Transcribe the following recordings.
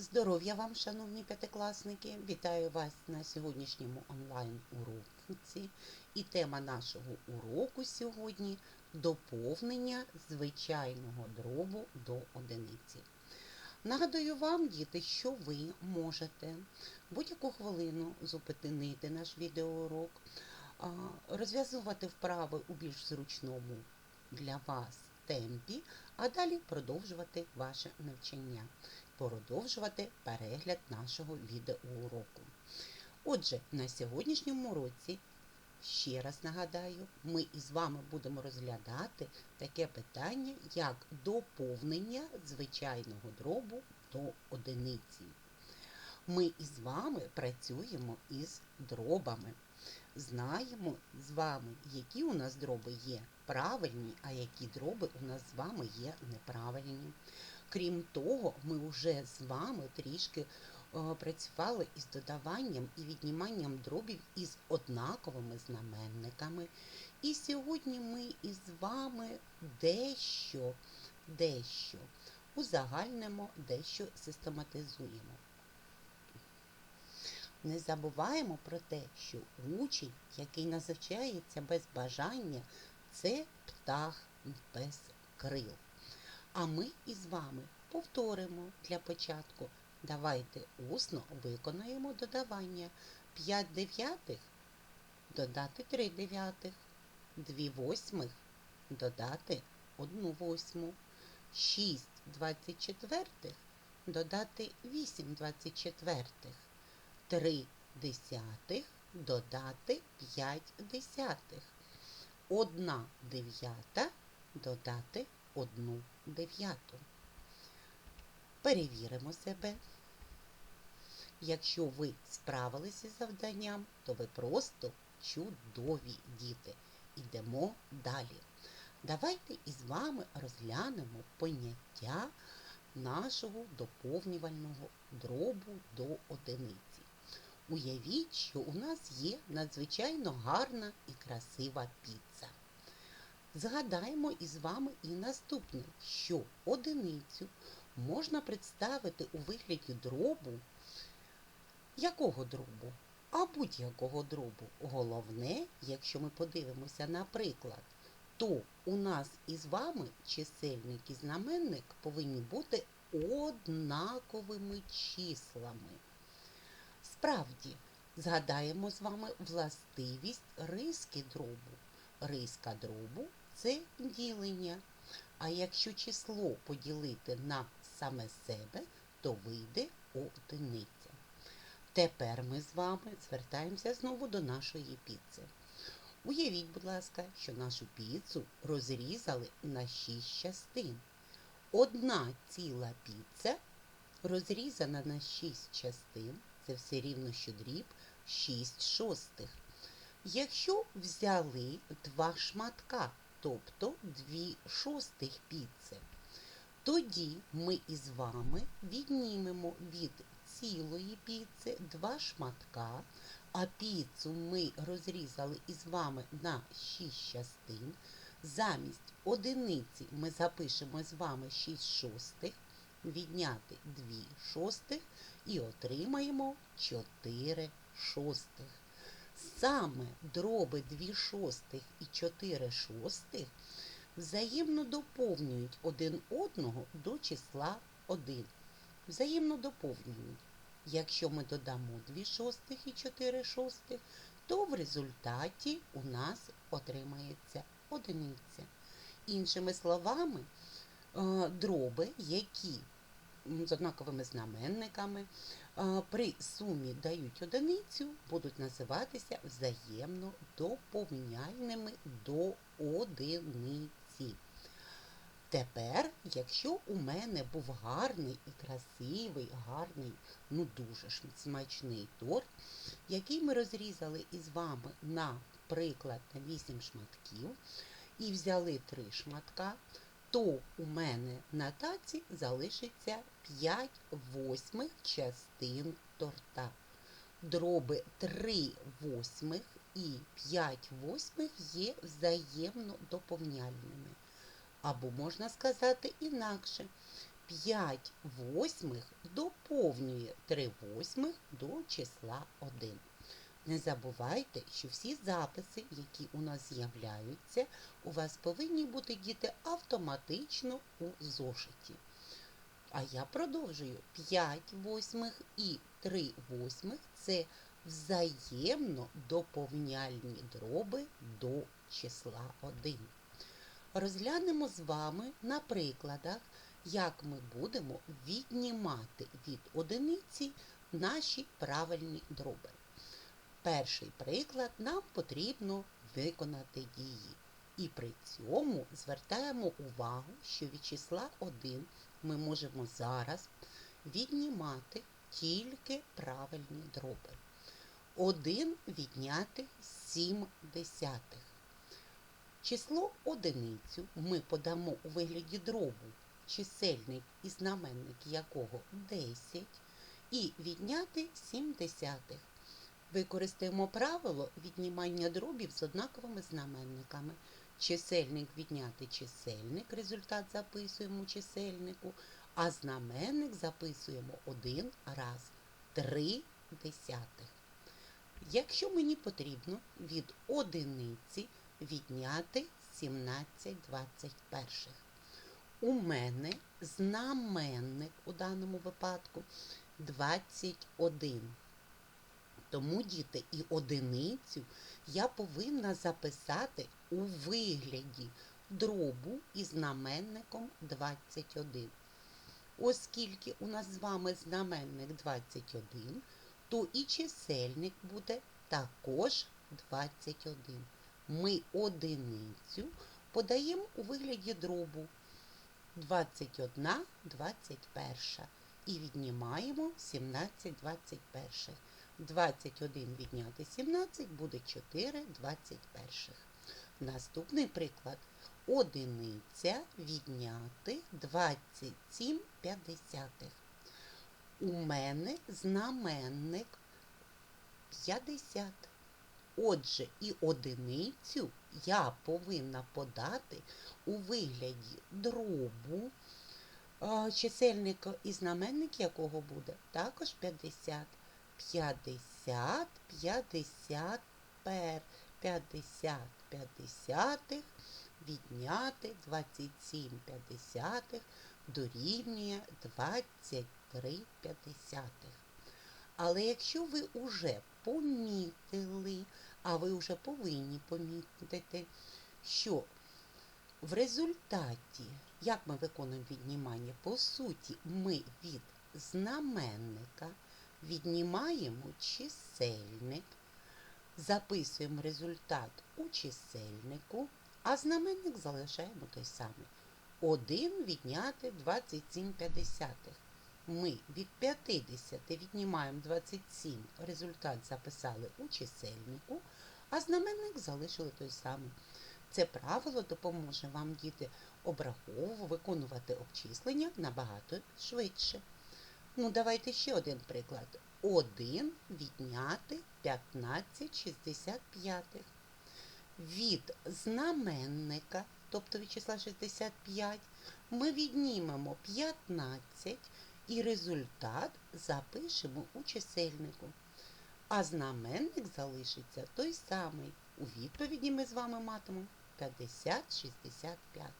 Здоров'я вам, шановні п'ятикласники! Вітаю вас на сьогоднішньому онлайн-уроці. І тема нашого уроку сьогодні доповнення звичайного дробу до одиниці. Нагадую вам, діти, що ви можете будь-яку хвилину зупинити наш відеоурок, розв'язувати вправи у більш зручному для вас темпі, а далі продовжувати ваше навчання, продовжувати перегляд нашого відеоуроку. Отже, на сьогоднішньому уроці, ще раз нагадаю, ми із вами будемо розглядати таке питання, як доповнення звичайного дробу до одиниці. Ми із вами працюємо із дробами. Знаємо з вами, які у нас дроби є правильні, а які дроби у нас з вами є неправильні. Крім того, ми вже з вами трішки е, працювали із додаванням і відніманням дробів із однаковими знаменниками. І сьогодні ми із вами дещо, дещо узагальнимо, дещо систематизуємо. Не забуваємо про те, що учень, який навчається без бажання, це птах без крил. А ми із вами повторимо для початку. Давайте усно виконаємо додавання. 5 дев'ятих додати 3 дев'ятих, 2 восьмих додати 1 восьму, 6 24 додати 8 24, 3 десятих додати 5 десятих, 1 дев'ята додати 1 дев'яту. Перевіримо себе. Якщо ви справилися з завданням, то ви просто чудові діти. Ідемо далі. Давайте із вами розглянемо поняття нашого доповнювального дробу до одиниці. Уявіть, що у нас є надзвичайно гарна і красива піца. Згадаємо із вами і наступне, що одиницю можна представити у вигляді дробу. Якого дробу? А будь-якого дробу. Головне, якщо ми подивимося на приклад, то у нас із вами чисельник і знаменник повинні бути однаковими числами. Справді, згадаємо з вами властивість риски дробу. Риска дробу це ділення. А якщо число поділити на саме себе, то вийде одиниця. Тепер ми з вами звертаємося знову до нашої піци. Уявіть, будь ласка, що нашу піцу розрізали на 6 частин. Одна ціла піца розрізана на 6 частин, це все рівно, що дріб 6 шостих. Якщо взяли два шматка, тобто 2 шостих піци, тоді ми із вами віднімемо від цілої піци два шматка, а піцу ми розрізали із вами на 6 частин. Замість одиниці ми запишемо з вами 6 шостих, відняти 2 шостих і отримаємо 4 шостих. Саме дроби 2 шостих і 4 шостих взаємно доповнюють один одного до числа 1. Взаємно доповнюють. Якщо ми додамо 2 шостих і 4 шостих, то в результаті у нас отримається одиниця. Іншими словами, е, дроби, які з однаковими знаменниками при сумі дають одиницю, будуть називатися взаємно доповняльними до одиниці. Тепер, якщо у мене був гарний і красивий, гарний, ну дуже смачний торт, який ми розрізали із вами, наприклад, на 8 шматків, і взяли 3 шматка, то у мене на таці залишиться 5 восьмих частин торта. Дроби 3 восьмих і 5 восьмих є взаємно доповняльними. Або можна сказати інакше, 5 восьмих доповнює 3 восьмих до числа 1. Не забувайте, що всі записи, які у нас з'являються, у вас повинні бути діти автоматично у зошиті. А я продовжую 5 восьмих і 3 восьмих це взаємно доповняльні дроби до числа 1. Розглянемо з вами на прикладах, як ми будемо віднімати від одиниці наші правильні дроби. Перший приклад нам потрібно виконати дії. І при цьому звертаємо увагу, що від числа 1 ми можемо зараз віднімати тільки правильні дроби. 1 відняти 7 десятих. Число одиницю ми подамо у вигляді дробу, чисельник і знаменник якого 10, і відняти 7 десятих. Використаємо правило віднімання дробів з однаковими знаменниками. Чисельник відняти чисельник, результат записуємо чисельнику, а знаменник записуємо один раз 3 десятих. Якщо мені потрібно від одиниці відняти 17 21. У мене знаменник у даному випадку 21. Тому, діти, і одиницю я повинна записати у вигляді дробу із знаменником 21. Оскільки у нас з вами знаменник 21, то і чисельник буде також 21. Ми одиницю подаємо у вигляді дробу 21, 21 і віднімаємо 17 21. 21 відняти 17 буде 4 21. Наступний приклад. Одиниця відняти 27 п'ятдесятих. У мене знаменник 50. Отже, і одиницю я повинна подати у вигляді дробу, чисельника і знаменник якого буде також 50. 50, 50, пер, 50, 50 відняти 27 п'ятдесятих дорівнює 23 п'ятдесятих. Але якщо ви вже помітили, а ви вже повинні помітити, що в результаті, як ми виконуємо віднімання, по суті, ми від знаменника віднімаємо чисельник, записуємо результат у чисельнику, а знаменник залишаємо той самий. 1 відняти 27 п'ятдесятих. Ми від 50 віднімаємо 27, результат записали у чисельнику, а знаменник залишили той самий. Це правило допоможе вам, діти, обраховувати, виконувати обчислення набагато швидше. Ну, давайте ще один приклад. 1 відняти 15 65. Від знаменника, тобто від числа 65, ми віднімемо 15 і результат запишемо у чисельнику. А знаменник залишиться той самий. У відповіді ми з вами матимемо 50 65.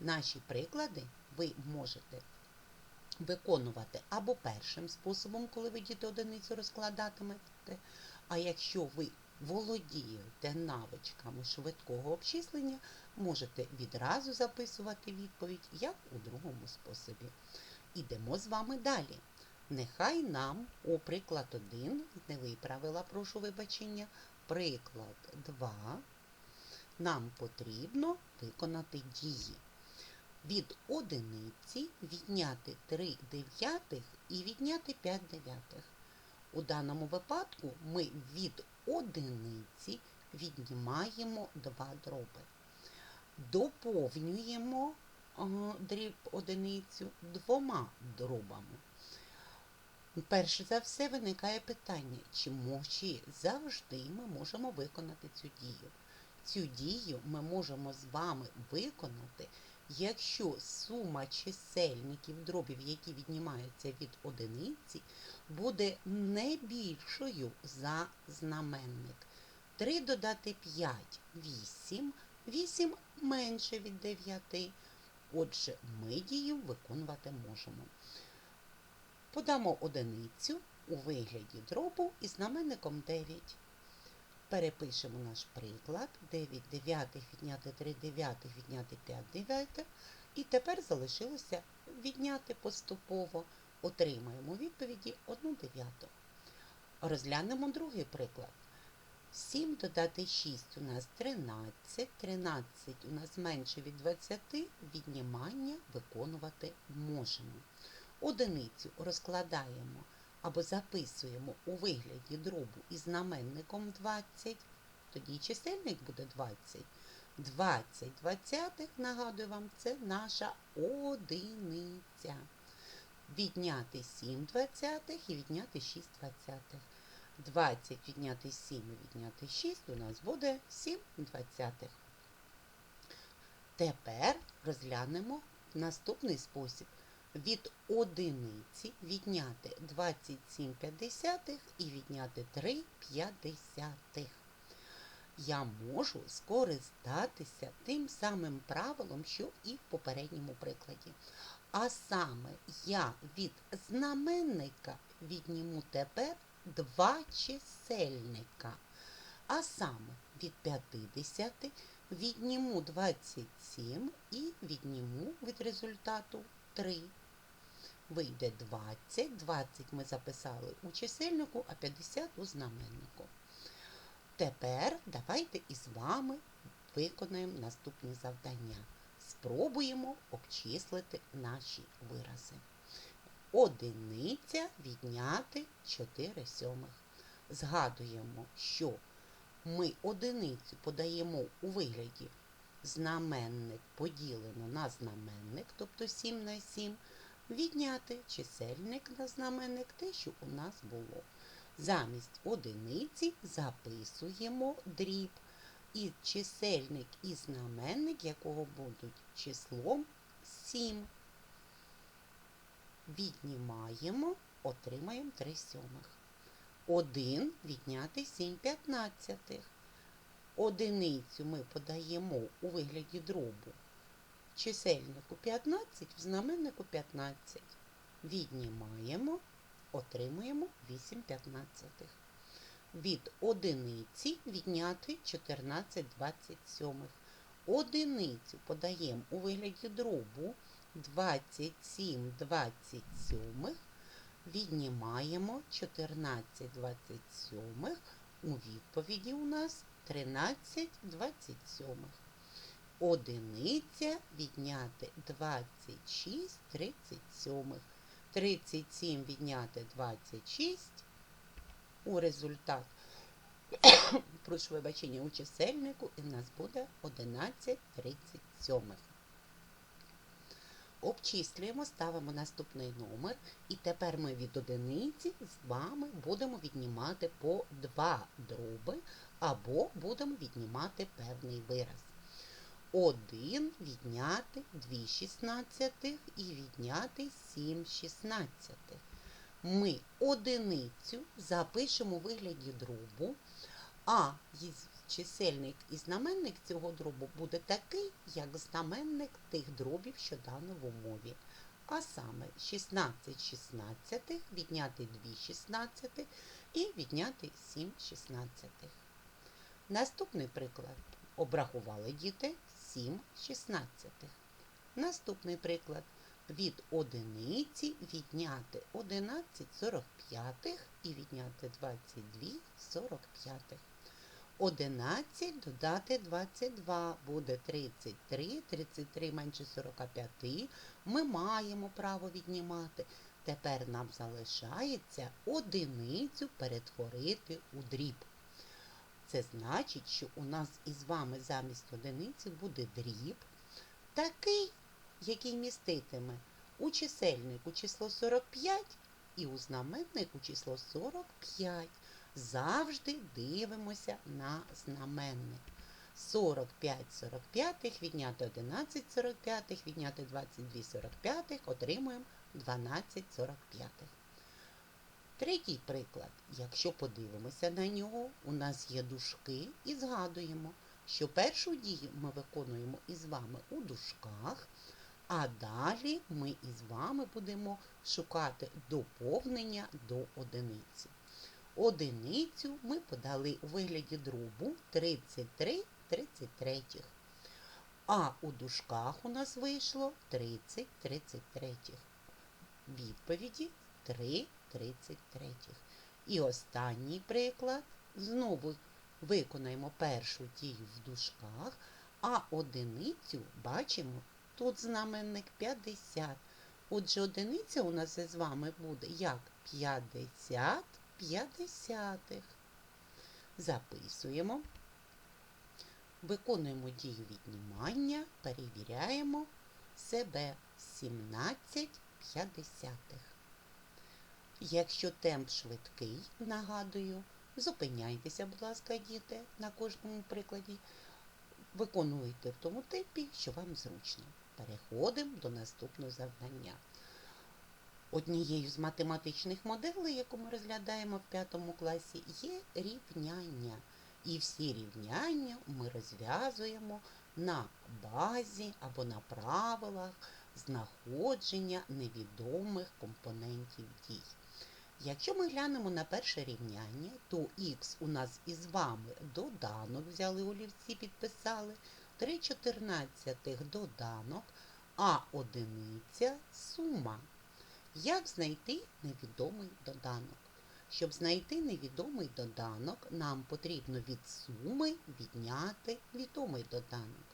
Наші приклади ви можете виконувати або першим способом, коли ви діти одиницю розкладатимете. А якщо ви володієте навичками швидкого обчислення, можете відразу записувати відповідь, як у другому способі. Ідемо з вами далі. Нехай нам у приклад 1, не виправила, прошу вибачення, приклад 2, нам потрібно виконати дії від одиниці відняти 3 дев'ятих і відняти 5 дев'ятих. У даному випадку ми від одиниці віднімаємо два дроби. Доповнюємо дріб одиницю двома дробами. Перше за все виникає питання, чи може завжди ми можемо виконати цю дію. Цю дію ми можемо з вами виконати якщо сума чисельників дробів, які віднімаються від одиниці, буде не більшою за знаменник. 3 додати 5 – 8, 8 менше від 9. Отже, ми дію виконувати можемо. Подамо одиницю у вигляді дробу із знаменником 9. Перепишемо наш приклад. 9 дев'ятих відняти 3 дев'ятих відняти 5 дев'ятих. І тепер залишилося відняти поступово. Отримаємо відповіді 1 дев'яту. Розглянемо другий приклад. 7 додати 6 у нас 13, 13 у нас менше від 20, віднімання виконувати можемо. Одиницю розкладаємо або записуємо у вигляді дробу із знаменником 20, тоді чисельник буде 20. 20 двадцятих, нагадую вам, це наша одиниця. Відняти 7 двадцятих і відняти 6 двадцятих. 20 відняти 7 і відняти 6 у нас буде 7 двадцятих. Тепер розглянемо наступний спосіб. Від одиниці відняти 27 п'ятдесятих і відняти 3 п'ятдесятих. Я можу скористатися тим самим правилом, що і в попередньому прикладі. А саме я від знаменника відніму тепер два чисельника. А саме від 50 відніму 27 і відніму від результату 3. Вийде 20. 20 ми записали у чисельнику, а 50 у знаменнику. Тепер давайте із вами виконаємо наступні завдання. Спробуємо обчислити наші вирази. Одиниця відняти 4 сьомих. Згадуємо, що ми одиницю подаємо у вигляді знаменник поділено на знаменник, тобто 7 на 7, відняти чисельник на знаменник те, що у нас було. Замість одиниці записуємо дріб і чисельник і знаменник, якого будуть числом 7. Віднімаємо, отримаємо 3 сьомих. 1 відняти 7 п'ятнадцятих. Одиницю ми подаємо у вигляді дробу. Чисельнику 15, в знаменнику 15. Віднімаємо, отримуємо 8 п'ятнадцятих. Від одиниці відняти 14 27. Одиницю подаємо у вигляді дробу 27 27. Віднімаємо 14 27. У відповіді у нас 13 27. Одиниця відняти 26 37. 37 відняти 26. У результат, прошу вибачення, у чисельнику і в нас буде 11 37. Обчислюємо, ставимо наступний номер, і тепер ми від одиниці з вами будемо віднімати по два дроби, або будемо віднімати певний вираз. 1 відняти 2 шістнадцятих і відняти 7 шістнадцятих. Ми одиницю запишемо у вигляді дробу, а чисельник і знаменник цього дробу буде такий, як знаменник тих дробів, що дано в умові. А саме 16 шістнадцятих, відняти 2 шістнадцятих і відняти 7 шістнадцятих. Наступний приклад. Обрахували діти 7 шістнадцятих. Наступний приклад. Від одиниці відняти 11 45 і відняти 22 45. 11 додати 22 буде 33, 33 менше 45. Ми маємо право віднімати. Тепер нам залишається одиницю перетворити у дріб. Це значить, що у нас із вами замість одиниці буде дріб такий, який міститиме у чисельнику число 45 і у знаменнику число 45. Завжди дивимося на знаменник. 45 45 відняти 11 45 відняти 22 45 отримуємо 12 45. Третій приклад. Якщо подивимося на нього, у нас є дужки і згадуємо, що першу дію ми виконуємо із вами у дужках, а далі ми із вами будемо шукати доповнення до одиниці. Одиницю ми подали у вигляді дробу 33 33. А у дужках у нас вийшло 30 33. Відповіді 3 33. І останній приклад. Знову виконаємо першу дію в дужках, а одиницю бачимо, тут знаменник 50. Отже, одиниця у нас із вами буде як 50 п'ятдесятих. Записуємо. Виконуємо дію віднімання, перевіряємо себе 17 п'ятдесятих. Якщо темп швидкий, нагадую, зупиняйтеся, будь ласка, діти, на кожному прикладі. Виконуйте в тому темпі, що вам зручно. Переходимо до наступного завдання. Однією з математичних моделей, яку ми розглядаємо в п'ятому класі, є рівняння. І всі рівняння ми розв'язуємо на базі або на правилах знаходження невідомих компонентів дій. Якщо ми глянемо на перше рівняння, то х у нас із вами доданок, взяли олівці, підписали, 3 чотирнадцятих доданок, а одиниця сума. Як знайти невідомий доданок? Щоб знайти невідомий доданок, нам потрібно від суми відняти відомий доданок.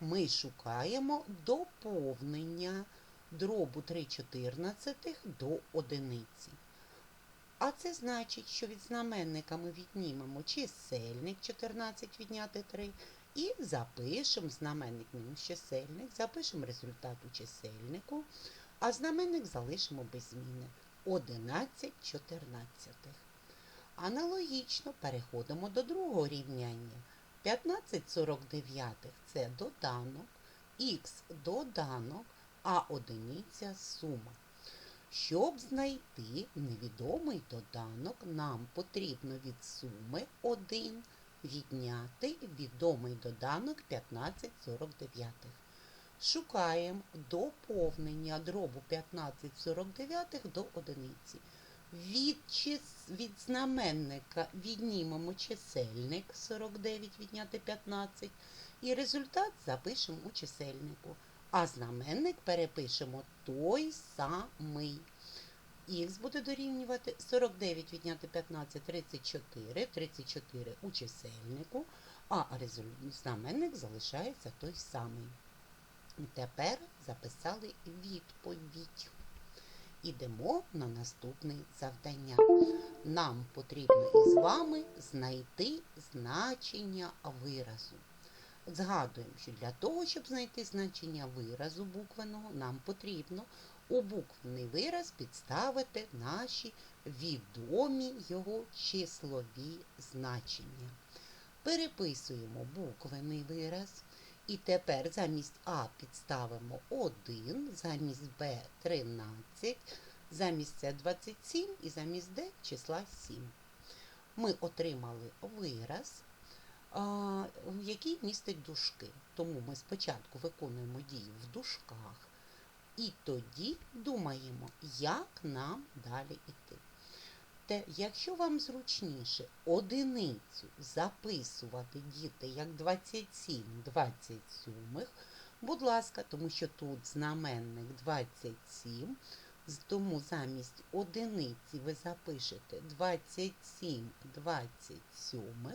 Ми шукаємо доповнення дробу 3 чотирнадцятих до одиниці. А це значить, що від знаменника ми віднімемо чисельник 14 відняти 3 і запишемо знаменник мінус чисельник, запишемо результат у чисельнику, а знаменник залишимо без зміни 11 чотирнадцятих. Аналогічно переходимо до другого рівняння. 15 49 це доданок, х доданок, а одиниця сума. Щоб знайти невідомий доданок, нам потрібно від суми 1 відняти відомий доданок 15 49. Шукаємо доповнення дробу 15 49 до одиниці. Від, чис... від знаменника віднімемо чисельник 49 відняти 15 і результат запишемо у чисельнику. А знаменник перепишемо той самий. Х буде дорівнювати 49 відняти 15 34, 34 у чисельнику, а знаменник залишається той самий. Тепер записали відповідь. Ідемо на наступне завдання. Нам потрібно із вами знайти значення виразу. Згадуємо, що для того, щоб знайти значення виразу буквеного, нам потрібно у буквений вираз підставити наші відомі його числові значення. Переписуємо буквений вираз. І тепер замість А підставимо 1, замість Б 13, замість С 27 і замість Д числа 7. Ми отримали вираз, який містить дужки. Тому ми спочатку виконуємо дію в дужках і тоді думаємо, як нам далі йти. Те, якщо вам зручніше одиницю записувати діти як 27 27, будь ласка, тому що тут знаменник 27, тому замість одиниці ви запишете 27 27,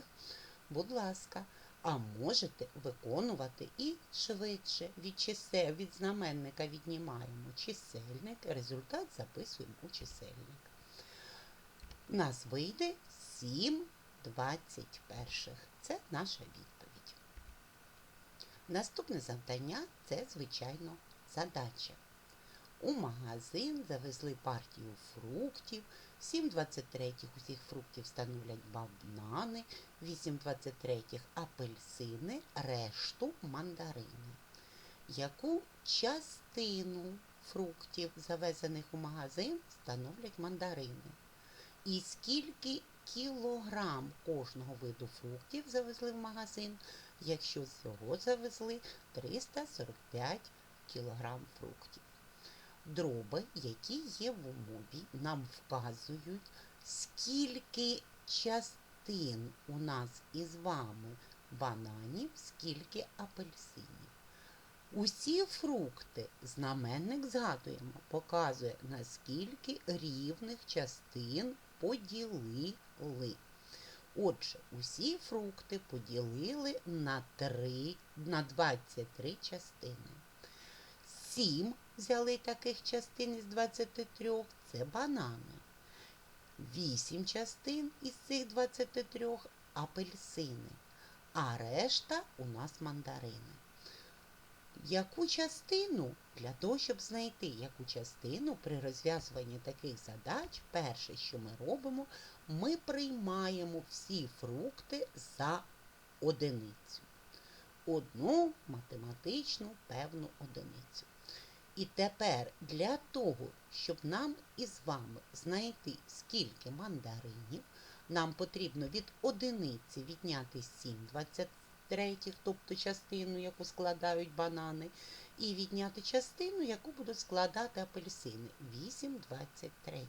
будь ласка, а можете виконувати і швидше від чисел, від знаменника віднімаємо чисельник, результат записуємо у чисельник у нас вийде 7 21. Це наша відповідь. Наступне завдання це, звичайно, задача. У магазин завезли партію фруктів. 7,23 усіх фруктів становлять банани, 8,23 апельсини, решту мандарини. Яку частину фруктів, завезених у магазин, становлять мандарини? І скільки кілограм кожного виду фруктів завезли в магазин, якщо всього завезли 345 кілограм фруктів? Дроби, які є в умові, нам вказують, скільки частин у нас із вами бананів, скільки апельсинів. Усі фрукти знаменник згадуємо, показує, наскільки рівних частин поділили. Отже, усі фрукти поділили на, 3, на 23 частини. 7 взяли таких частин із 23 це банани. 8 частин із цих 23 апельсини, а решта у нас мандарини. Яку частину, для того, щоб знайти яку частину при розв'язуванні таких задач, перше, що ми робимо, ми приймаємо всі фрукти за одиницю. Одну математичну певну одиницю. І тепер для того, щоб нам із вами знайти скільки мандаринів, нам потрібно від одиниці відняти 7 23, тобто частину, яку складають банани, і відняти частину, яку будуть складати апельсини 8 23.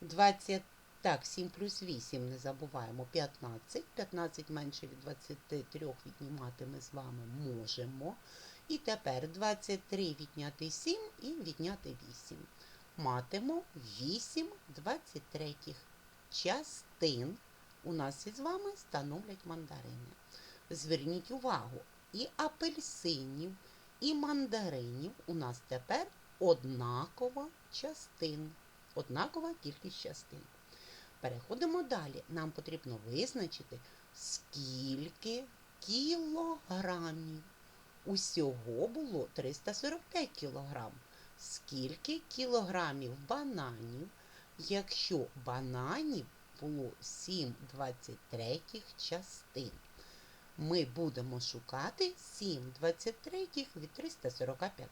20, так, 7 плюс 8 не забуваємо 15. 15 менше від 23 віднімати ми з вами можемо. І тепер 23 відняти 7 і відняти 8. Матимо 8 23 частин у нас із вами становлять мандарини. Зверніть увагу, і апельсинів, і мандаринів у нас тепер однакова частин. Однакова кількість частин. Переходимо далі. Нам потрібно визначити, скільки кілограмів. Усього було 345 кілограм. Скільки кілограмів бананів, якщо бананів було 7 23 частин? Ми будемо шукати 7 23 від 345.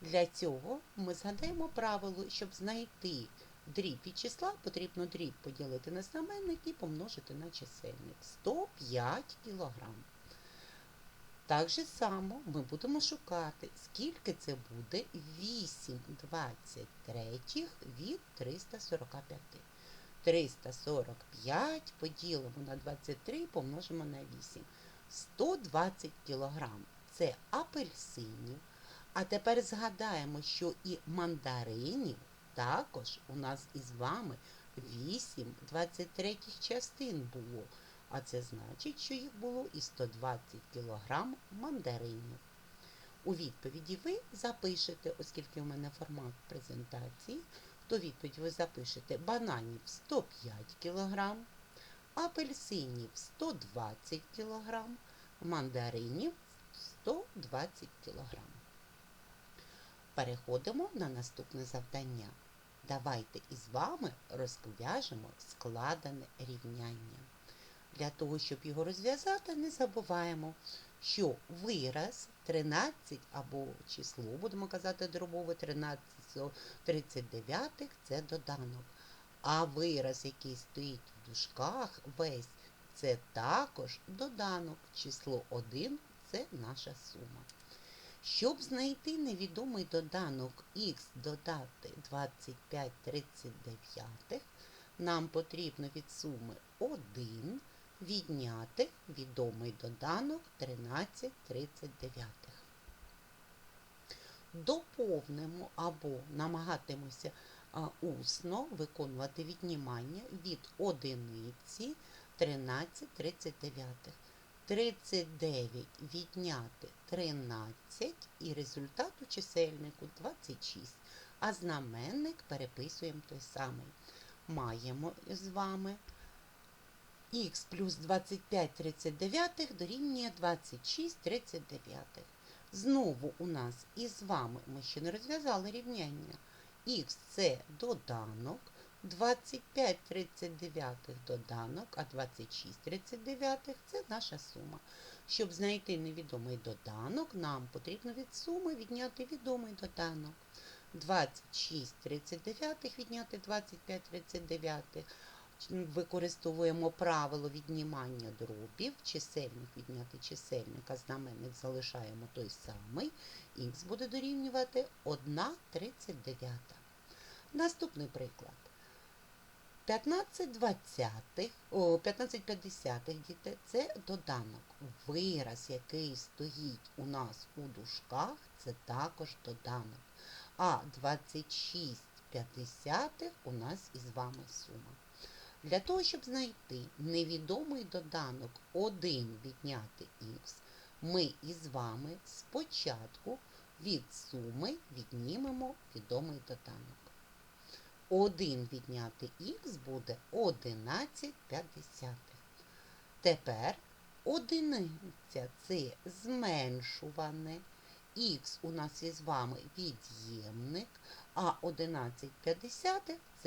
Для цього ми згадаємо правило, щоб знайти дріб від числа, потрібно дріб поділити на знаменник і помножити на чисельник. 105 кілограм. Так же само ми будемо шукати, скільки це буде 8 23 від 345. 345 поділимо на 23 помножимо на 8. 120 кілограм – це апельсинів. А тепер згадаємо, що і мандаринів також у нас із вами 8 23 частин було. А це значить, що їх було і 120 кг мандаринів. У відповіді ви запишете, оскільки у мене формат презентації, то відповідь ви запишете бананів 105 кг, апельсинів 120 кг, мандаринів 120 кг. Переходимо на наступне завдання. Давайте із вами розв'яжемо складене рівняння. Для того, щоб його розв'язати, не забуваємо, що вираз 13 або число, будемо казати, дробове 13 39 це доданок. А вираз, який стоїть в дужках, весь, це також доданок. Число 1 це наша сума. Щоб знайти невідомий доданок х додати 25 39, нам потрібно від суми 1 відняти відомий доданок 13 39. Доповнимо або намагатимося усно виконувати віднімання від одиниці 13 39. 39 відняти 13 і результат у чисельнику 26. А знаменник переписуємо той самий. Маємо з вами х плюс 25 39 дорівнює 26 39. Знову у нас із вами ми ще не розв'язали рівняння. Х це доданок, 25 39 доданок, а 26 39 це наша сума. Щоб знайти невідомий доданок, нам потрібно від суми відняти відомий доданок. 26 39 відняти 25 39. Використовуємо правило віднімання дробів, чисельник відняти чисельника, знаменник залишаємо той самий, х буде дорівнювати 1 39. Наступний приклад. 15 двадцятих, о, 15 п'ятдесятих діти це доданок. Вираз, який стоїть у нас у дужках, це також доданок. А 26 п'ятдесятих у нас із вами сума. Для того, щоб знайти невідомий доданок 1 відняти х, ми із вами спочатку від суми віднімемо відомий доданок. 1 відняти х буде 11 п'ятдесятих. Тепер одиниця це зменшуване. Х у нас із вами від'ємник, а 11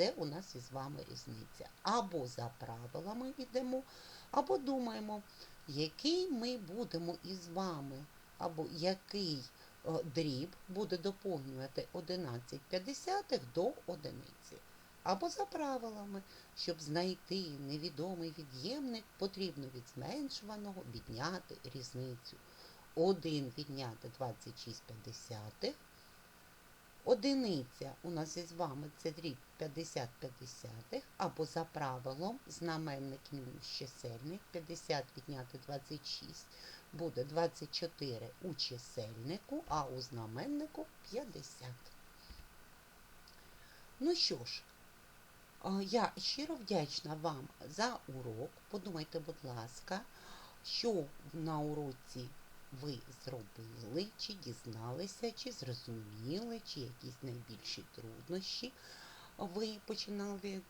п'ятдесятих це у нас із вами різниця. Або за правилами йдемо, або думаємо, який ми будемо із вами, або який о, дріб буде доповнювати 11 п'ятдесятих до одиниці. Або за правилами, щоб знайти невідомий від'ємник, потрібно від зменшуваного відняти різницю. 1 відняти 26 п'ятдесятих. Одиниця у нас із вами це дріб 50 п'ятдесятих, або за правилом знаменник мінус чисельник 50 відняти 26 буде 24 у чисельнику, а у знаменнику 50. Ну що ж, я щиро вдячна вам за урок. Подумайте, будь ласка, що на уроці ви зробили, чи дізналися, чи зрозуміли, чи якісь найбільші труднощі ви починали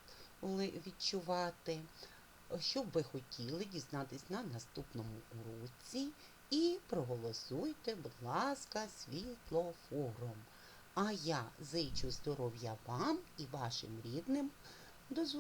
відчувати, що ви хотіли дізнатись на наступному уроці. І проголосуйте, будь ласка, світлофором. А я зичу здоров'я вам і вашим рідним. До зустрічі!